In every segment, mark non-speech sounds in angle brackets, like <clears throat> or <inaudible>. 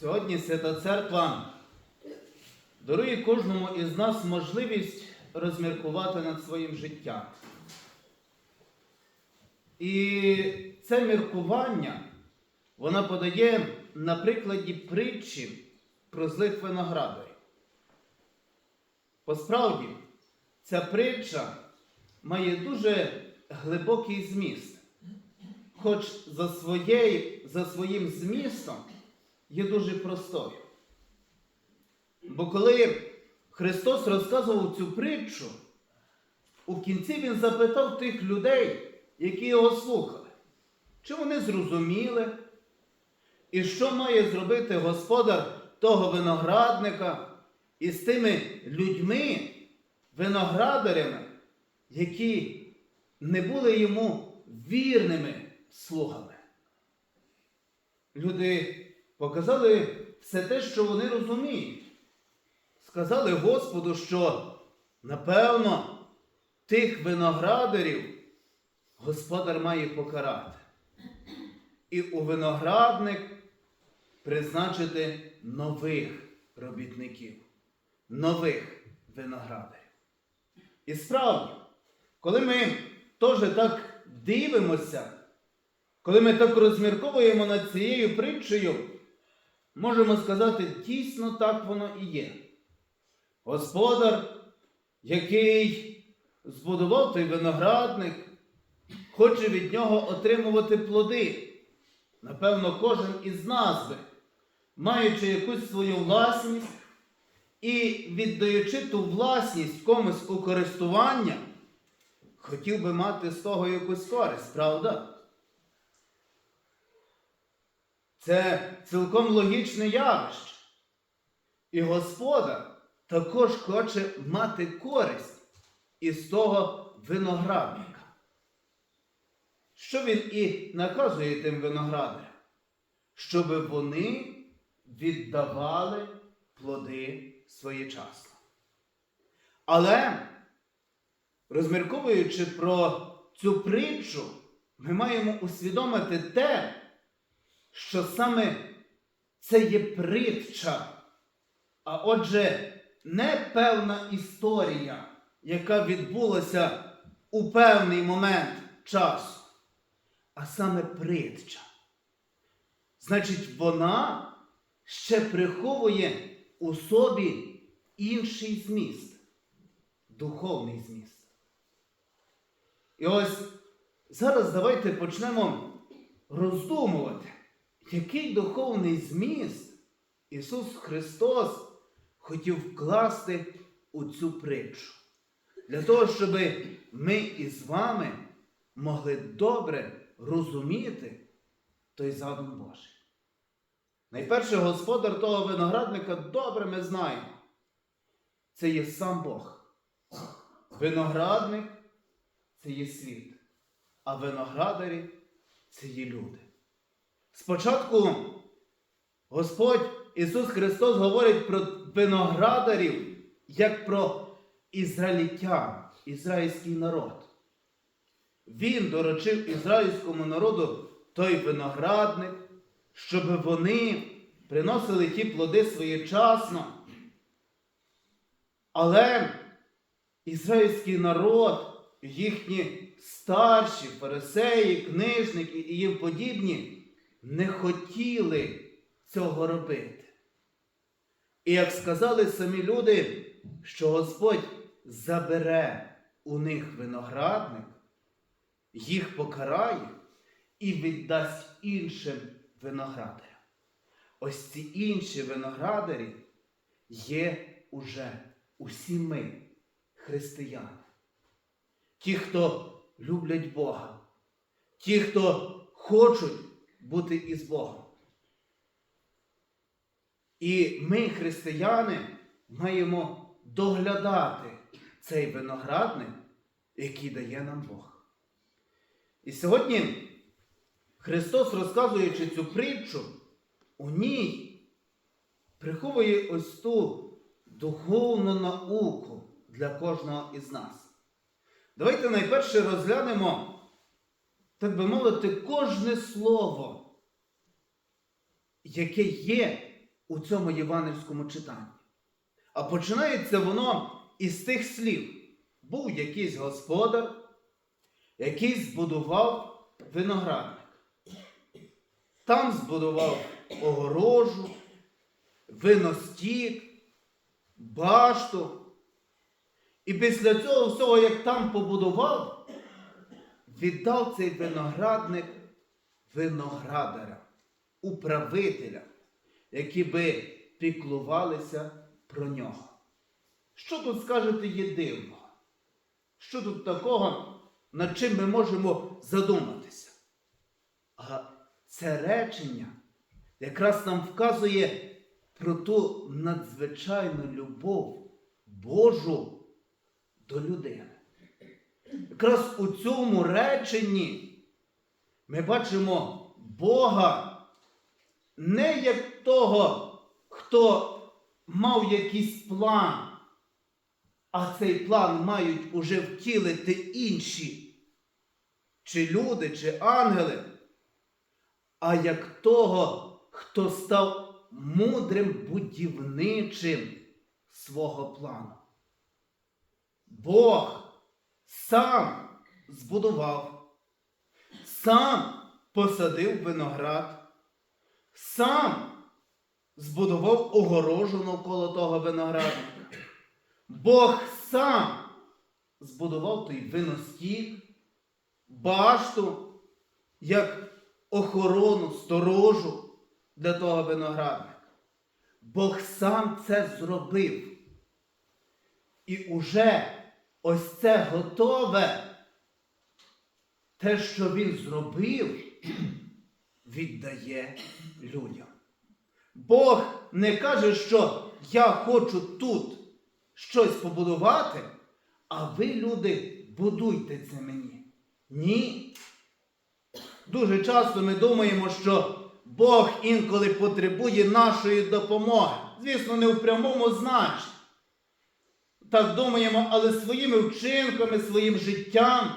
Сьогодні Свята Церква дарує кожному із нас можливість розміркувати над своїм життям. І це міркування вона подає на прикладі притчі про злих виноградарів. Посправді, ця притча має дуже глибокий зміст, хоч за, своєю, за своїм змістом є дуже простою. Бо коли Христос розказував цю притчу, у кінці Він запитав тих людей, які його слухали, чи вони зрозуміли, і що має зробити господар того виноградника із тими людьми, виноградарями, які не були йому вірними слугами. Люди показали все те, що вони розуміють. Сказали Господу, що напевно тих виноградарів господар має покарати. І у виноградник призначити нових робітників, нових виноградарів. І справді, коли ми теж так дивимося, коли ми так розмірковуємо над цією притчею, можемо сказати, дійсно так воно і є. Господар, який збудував той виноградник, хоче від нього отримувати плоди. Напевно, кожен із нас маючи якусь свою власність і віддаючи ту власність комусь у користування, хотів би мати з того якусь користь, правда? Це цілком логічне явище. І Господар також хоче мати користь із того виноградника. Що він і наказує тим виноградарям? Щоб вони віддавали плоди своєчасно. Але, розмірковуючи про цю притчу, ми маємо усвідомити те, що саме це є притча, а отже, не певна історія, яка відбулася у певний момент часу, а саме притча. Значить, вона ще приховує у собі інший зміст, духовний зміст. І ось зараз давайте почнемо роздумувати, який духовний зміст Ісус Христос хотів вкласти у цю притчу. Для того, щоб ми із вами могли добре розуміти той задум Божий. Найперше господар того виноградника добре ми знаємо. Це є сам Бог. Виноградник це є світ, а виноградарі це є люди. Спочатку Господь Ісус Христос говорить про виноградарів як про ізраїльтян, ізраїльський народ. Він доручив ізраїльському народу той виноградник, щоб вони приносили ті плоди своєчасно. Але ізраїльський народ, їхні старші фарисеї, книжники і їм подібні не хотіли цього робити. І як сказали самі люди, що Господь забере у них виноградник, їх покарає і віддасть іншим виноградарям. Ось ці інші виноградарі є уже усі ми, християни. Ті, хто люблять Бога, ті, хто хочуть бути із Богом. І ми, християни, маємо доглядати цей виноградник, який дає нам Бог. І сьогодні Христос, розказуючи цю притчу, у ній приховує ось ту духовну науку для кожного із нас. Давайте найперше розглянемо, так би мовити, кожне слово, яке є у цьому євангельському читанні. А починається воно із тих слів. Був якийсь господар, який збудував виноградник. Там збудував огорожу, виностік, башту. І після цього всього, як там побудував, віддав цей виноградник виноградарям, управителям, які би піклувалися про нього. Що тут скажете є дивного? Що тут такого, над чим ми можемо задуматися? А це речення якраз нам вказує про ту надзвичайну любов Божу до людини. Якраз у цьому реченні ми бачимо Бога не як того, хто мав якийсь план, а цей план мають уже втілити інші, чи люди, чи ангели, а як того, хто став мудрим будівничим свого плану. Бог сам збудував, сам посадив виноград, сам збудував огорожу навколо того виноградника. Бог сам збудував той виностік, башту, як охорону, сторожу для того виноградника. Бог сам це зробив. І уже ось це готове. Те, що він зробив, <clears throat> віддає людям. Бог не каже, що я хочу тут щось побудувати, а ви, люди, будуйте це мені. Ні. Дуже часто ми думаємо, що Бог інколи потребує нашої допомоги. Звісно, не в прямому значенні. Так думаємо, але своїми вчинками, своїм життям.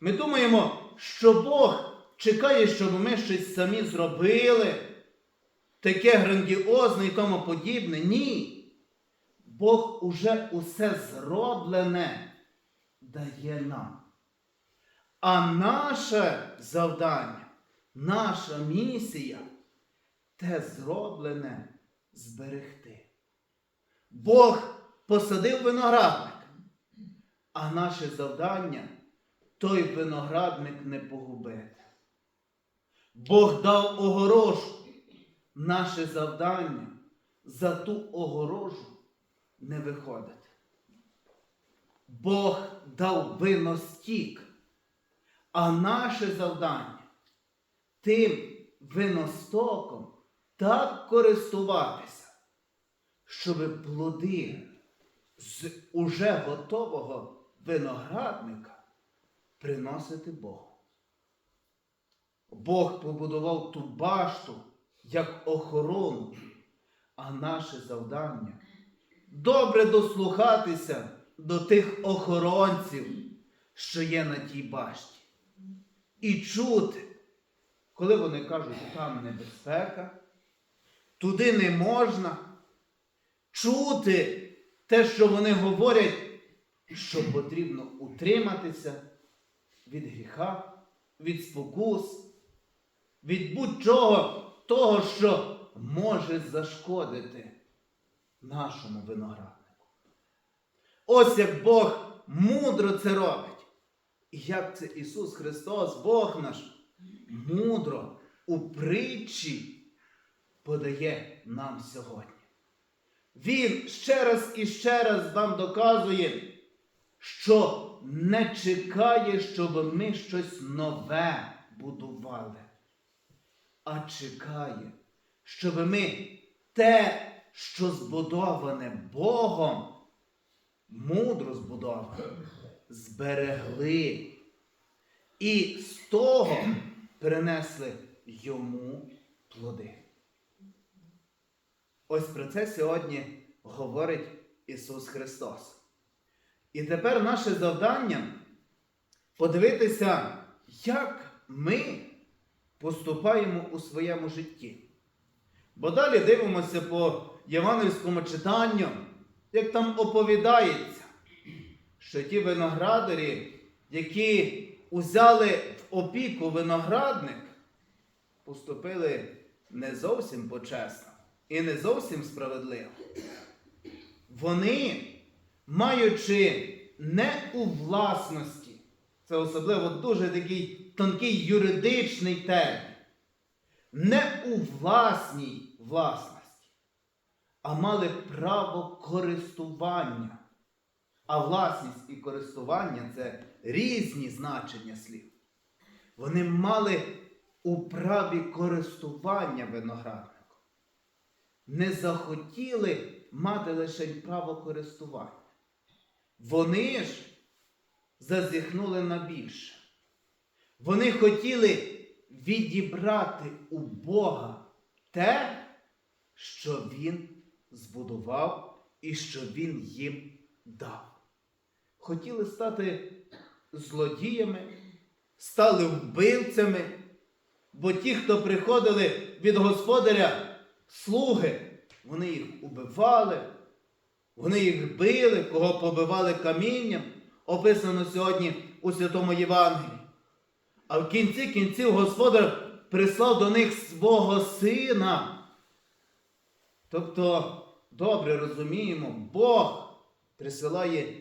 Ми думаємо, що Бог чекає, щоб ми щось самі зробили, таке грандіозне і тому подібне. Ні. Бог уже усе зроблене дає нам. А наше завдання, наша місія те зроблене зберегти. Бог посадив виноградник, а наше завдання той виноградник не погубити. Бог дав огорожу. Наше завдання за ту огорожу не виходити. Бог дав виностік, а наше завдання тим виностоком так користуватися, щоб плоди з уже готового виноградника приносити Богу. Бог побудував ту башту як охорону, а наше завдання добре дослухатися до тих охоронців, що є на тій башті. І чути, коли вони кажуть, що там небезпека, туди не можна, чути те, що вони говорять, що потрібно утриматися від гріха, від спокус, від будь-чого того, що може зашкодити нашому винограднику. Ось як Бог мудро це робить. Як це Ісус Христос, Бог наш, мудро у притчі подає нам сьогодні. Він ще раз і ще раз нам доказує, що не чекає, щоб ми щось нове будували, а чекає, щоб ми те, що збудоване Богом, мудро збудоване, зберегли і з того принесли йому плоди. Ось про це сьогодні говорить Ісус Христос. І тепер наше завдання подивитися, як ми поступаємо у своєму житті. Бо далі дивимося по євангельському читанню, як там оповідається, що ті виноградарі, які узяли в опіку виноградник, поступили не зовсім почесно і не зовсім справедливо. Вони, маючи не у власності, це особливо дуже такий тонкий юридичний термін, не у власній власності, а мали право користування. А власність і користування це різні значення слів. Вони мали у праві користування виноградником. Не захотіли мати лише право користування. Вони ж зазіхнули на більше. Вони хотіли відібрати у Бога те, що Він збудував і що Він їм дав. Хотіли стати злодіями, стали вбивцями, бо ті, хто приходили від господаря слуги, вони їх убивали, вони їх били, кого побивали камінням, описано сьогодні у Святому Євангелії. А в кінці кінців господар прислав до них свого сина. Тобто, добре розуміємо, Бог присилає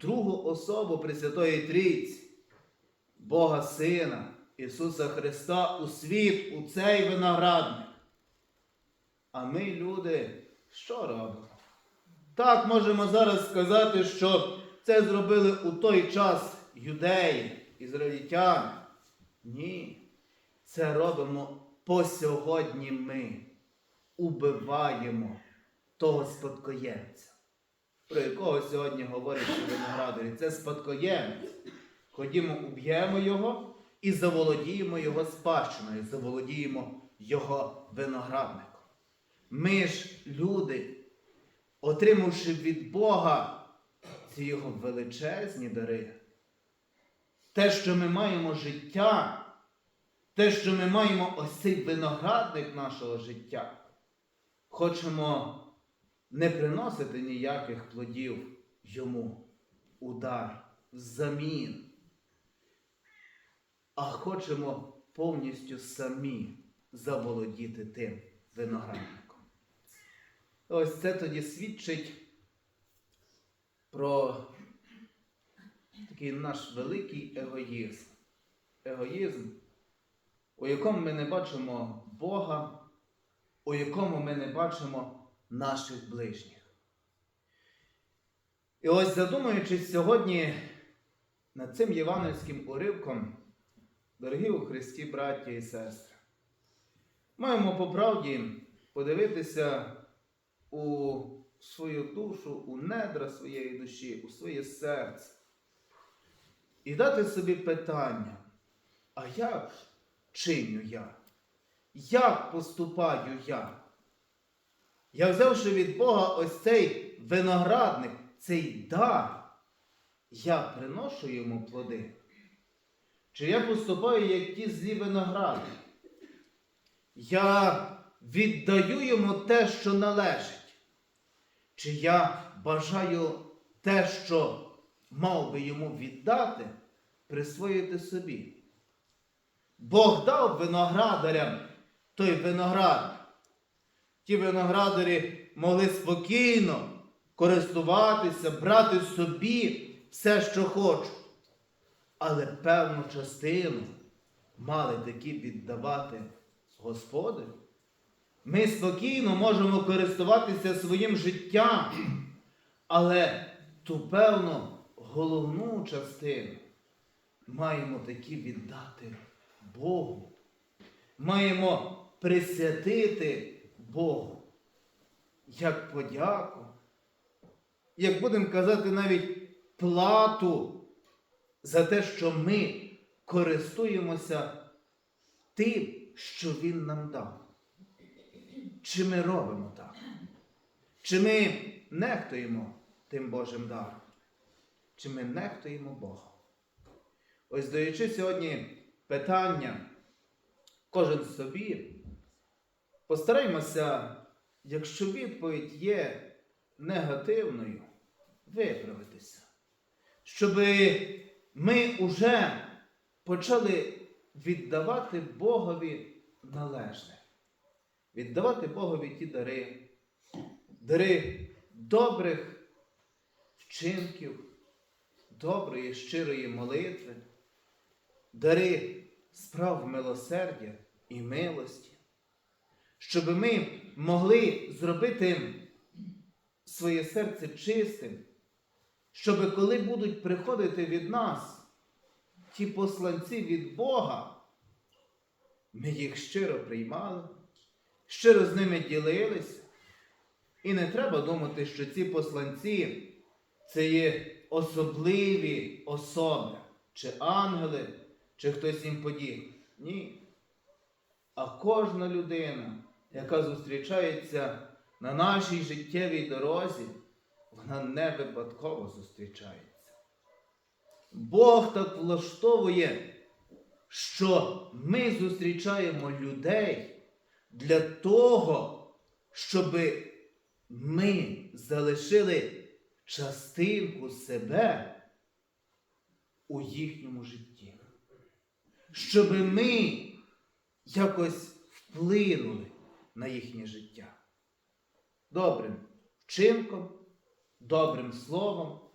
другу особу Пресвятої Трійці, Бога Сина, Ісуса Христа у світ, у цей виноградник. А ми, люди, що робимо? Так можемо зараз сказати, що це зробили у той час юдеї, ізраїльтяни. Ні. Це робимо по сьогодні ми. Убиваємо того спадкоємця, про якого сьогодні говорять у виноградарі. Це спадкоємець. Ходімо, уб'ємо його і заволодіємо його спадщиною, заволодіємо його виноградником. Ми ж, люди, отримавши від Бога ці його величезні дари, те, що ми маємо життя, те, що ми маємо ось цей виноградник нашого життя, хочемо не приносити ніяких плодів йому. Удар, взамін, а хочемо повністю самі заволодіти тим виноградником. Ось це тоді свідчить про такий наш великий егоїзм. Егоїзм, у якому ми не бачимо Бога, у якому ми не бачимо наших ближніх. І ось задумуючись сьогодні над цим євангельським уривком, дорогі у Христі, браття і сестри, маємо по правді подивитися у свою душу, у недра своєї душі, у своє серце і дати собі питання, а як чиню я? Як поступаю я? Я взявши від Бога ось цей виноградник, цей дар, я приношу йому плоди. Чи я поступаю, як ті злі виногради? Я віддаю йому те, що належить. Чи я бажаю те, що мав би йому віддати, присвоїти собі? Бог дав виноградарям той виноград. Ті виноградарі могли спокійно користуватися, брати собі все, що хочуть. Але певну частину мали таки віддавати Господу. Ми спокійно можемо користуватися своїм життям, але ту певну головну частину маємо таки віддати Богу. Маємо присвятити Богу. Як подяку, як будемо казати, навіть плату за те, що ми користуємося тим, що Він нам дав. Чи ми робимо так? Чи ми нехтуємо тим Божим даром? Чи ми нехтуємо Богом? Ось даючи сьогодні питання кожен собі, постараймося, якщо відповідь є негативною, виправитися. Щоб ми уже почали віддавати Богові належне, віддавати Богові ті дари, дари добрих вчинків, доброї, щирої молитви, дари справ милосердя і милості, щоб ми могли зробити своє серце чистим, щоб коли будуть приходити від нас ті посланці від Бога, ми їх щиро приймали, щиро з ними ділилися. І не треба думати, що ці посланці це є особливі особи, чи ангели, чи хтось їм подібний. Ні. А кожна людина, яка зустрічається на нашій життєвій дорозі, вона не випадково зустрічається. Бог так влаштовує, що ми зустрічаємо людей для того, щоб ми залишили частинку себе у їхньому житті. Щоб ми якось вплинули на їхнє життя. Добрим вчинком, добрим словом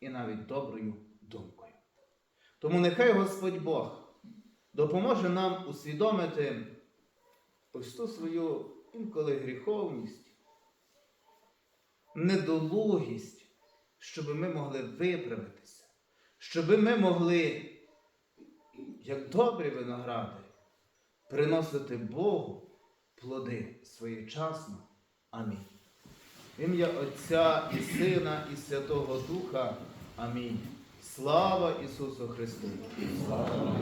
і навіть доброю думкою. Тому нехай Господь Бог допоможе нам усвідомити ось ту свою інколи гріховність, недолугість, щоб ми могли виправитися, щоб ми могли, як добрі виногради, приносити Богу плоди своєчасно. Амінь. Ім'я Отця і Сина, і Святого Духа. Амінь. Слава Ісусу Христу! Слава!